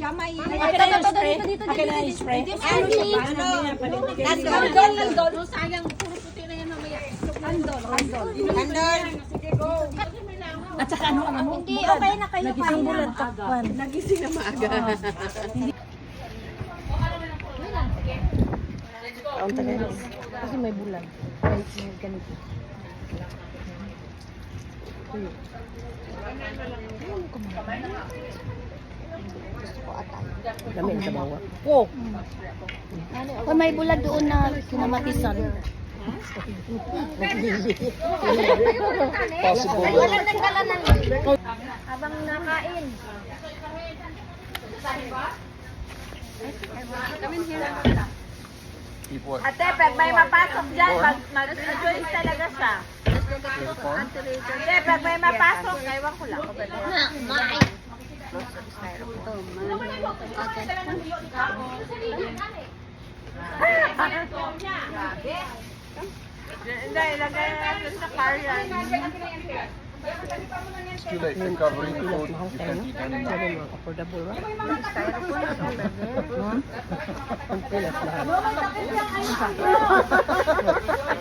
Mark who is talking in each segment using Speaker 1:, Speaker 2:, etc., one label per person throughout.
Speaker 1: siya, may...
Speaker 2: Akin na yung spray. Akin na yung spray.
Speaker 1: Ano siya ba? Ano? Nandol, nandol. Sayang, puro puti na yan mamaya. Nandol, nandol. Nandol.
Speaker 2: At saka ano ang mo?
Speaker 1: Hindi, okay na kayo.
Speaker 2: Nagising lang takpan.
Speaker 1: Nagising na maaga.
Speaker 2: Ang tagal. Kasi may bulan. May may ganito. Tuyo. Dami sa bawa. Oh.
Speaker 3: Kung may bulan doon na kinamatisan.
Speaker 4: Possible.
Speaker 3: Ay, walang nagdala ng habang nakain.
Speaker 5: Ate, pag may mapasok dyan, mag, mag-join talaga siya. Ate, pag may mapasok, ewan ko lang.
Speaker 3: Na, mai.
Speaker 5: Hindi, ilagay na natin sa car yan.
Speaker 4: It's too late. The covering food, you can't eat anymore.
Speaker 2: mo, affordable ba?
Speaker 3: Ang pilat lahat.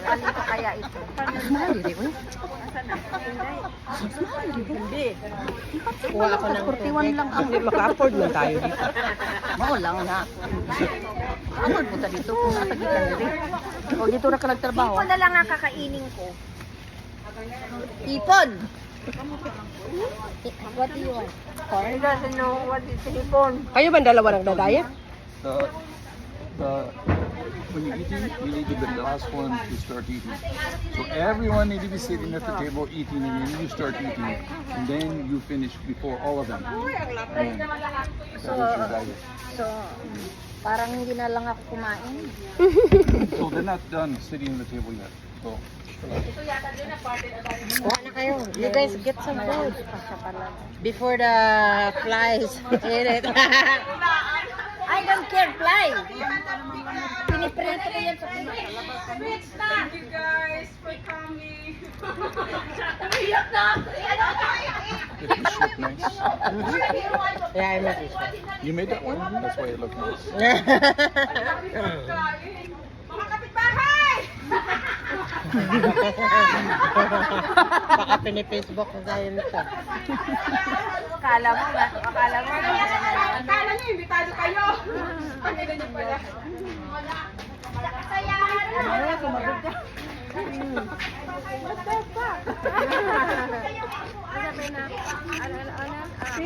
Speaker 5: Ano pa kaya ito?
Speaker 2: Mahal dito ko. Kuha ako ng
Speaker 3: 41 lang.
Speaker 2: Hindi, maka-afford man tayo dito.
Speaker 3: Mao lang na. Ano mo ta dito kung natagitan diri? O dito ra ka nagtrabaho.
Speaker 5: Ito na lang ang kakainin ko.
Speaker 3: Ipon. What do you want?
Speaker 5: I don't know what is hipon.
Speaker 2: Kayo ba dalawa nagdadayet?
Speaker 4: The, the, when you're eating, you need to be the last one to start eating. So everyone need to be sitting at the table eating, and then you start eating, and then you finish before all of them. And that is your diet.
Speaker 3: So, parang hindi na lang ako kumain.
Speaker 4: So they're not done sitting at the table yet. So
Speaker 2: Kuha na kayo. You guys get some food. Before the flies eat it.
Speaker 5: Thank you guys for coming.
Speaker 4: the fish look nice.
Speaker 2: yeah, I make it.
Speaker 4: You made that one? That's why it looked nice.
Speaker 5: Mga kapitbahay!
Speaker 2: Baka pini-Facebook ko tayo nito.
Speaker 5: Akala mo, akala mo. Akala niyo, imbitado kayo. Ang ganyan pala. Ay, sumagot ka. Sabi na, ano, ano, ano, ah.